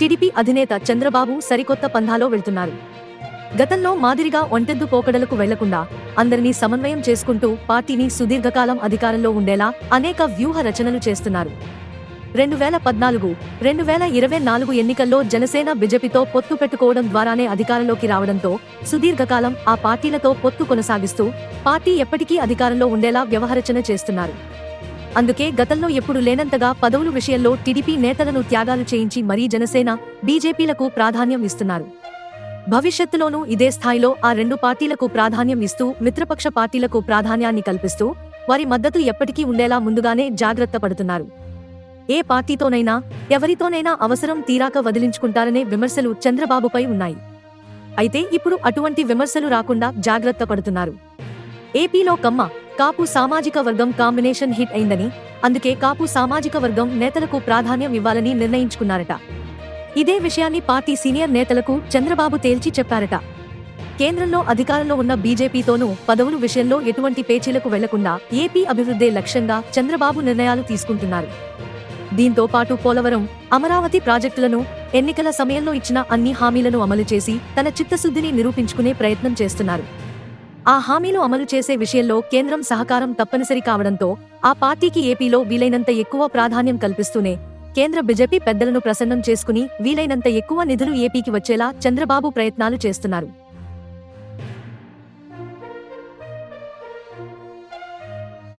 TDP అధినేత చంద్రబాబు సరికొత్త పంధాలో వెళ్తున్నారు. గతంలో మాదిరిగా ఒంటెద్దు పోకడలకు వెళ్ళకుండా అందరినీ సమన్వయం చేసుకుంటూ పార్టీని సుదీర్ఘకాలం అధికారంలో ఉండేలా అనేక వ్యూహ రచనలు చేస్తున్నారు. రెండు వేల పద్నాలుగు రెండు వేల ఇరవై నాలుగు ఎన్నికల్లో జనసేన బిజెపితో పొత్తు పెట్టుకోవడం ద్వారానే అధికారంలోకి రావడంతో సుదీర్ఘకాలం ఆ పార్టీలతో పొత్తు కొనసాగిస్తూ పార్టీ ఎప్పటికీ అధికారంలో ఉండేలా వ్యవహరచన చేస్తున్నారు. అందుకే గతంలో ఎప్పుడు లేనంతగా పదవుల విషయంలో టీడీపీ నేతలను త్యాగాలు చేయించి మరీ జనసేన బీజేపీలకు ప్రాధాన్యం ఇస్తున్నారు. భవిష్యత్తులోనూ ఇదే స్థాయిలో ఆ రెండు పార్టీలకు ప్రాధాన్యం ఇస్తూ మిత్రపక్ష పార్టీలకు ప్రాధాన్యాన్ని కల్పిస్తూ వారి మద్దతు ఎప్పటికీ ఉండేలా ముందుగానే జాగ్రత్త పడుతున్నారు. ఏ పార్టీతోనైనా ఎవరితోనైనా అవసరం తీరాక వదిలించుకుంటారనే విమర్శలు చంద్రబాబుపై ఉన్నాయి. అయితే ఇప్పుడు అటువంటి విమర్శలు రాకుండా జాగ్రత్త పడుతున్నారు. ఏపీలో కమ్మ కాపు సామాజిక వర్గం కాంబినేషన్ హిట్ అయిందని అందుకే కాపు సామాజిక వర్గం నేతలకు ప్రాధాన్యం ఇవ్వాలని నిర్ణయించుకున్నారట. ఇదే విషయాన్ని పార్టీ సీనియర్ నేతలకు చంద్రబాబు తేల్చి చెప్పారట. కేంద్రంలో అధికారంలో ఉన్న బీజేపీతోనూ పదవుల విషయంలో ఎటువంటి పేచీలకు వెళ్ళకుండా ఏపీ అభివృద్ధే లక్ష్యంగా చంద్రబాబు నిర్ణయాలు తీసుకుంటున్నారు. దీంతో పాటు పోలవరం అమరావతి ప్రాజెక్టులను ఎన్నికల సమయంలో ఇచ్చిన అన్ని హామీలను అమలు చేసి తన చిత్తశుద్ధిని నిరూపించుకునే ప్రయత్నం చేస్తున్నారు. ఆ హామీలు అమలు చేసే విషయంలో కేంద్రం సహకారం తప్పనిసరి కావడంతో ఆ పార్టీకి ఏపీలో వీలైనంత ఎక్కువ ప్రాధాన్యం కల్పిస్తూనే కేంద్ర బీజేపీ పెద్దలను ప్రసన్నం చేసుకుని వీలైనంత ఎక్కువ నిధులు ఏపీకి వచ్చేలా చంద్రబాబు ప్రయత్నాలు చేస్తున్నారు.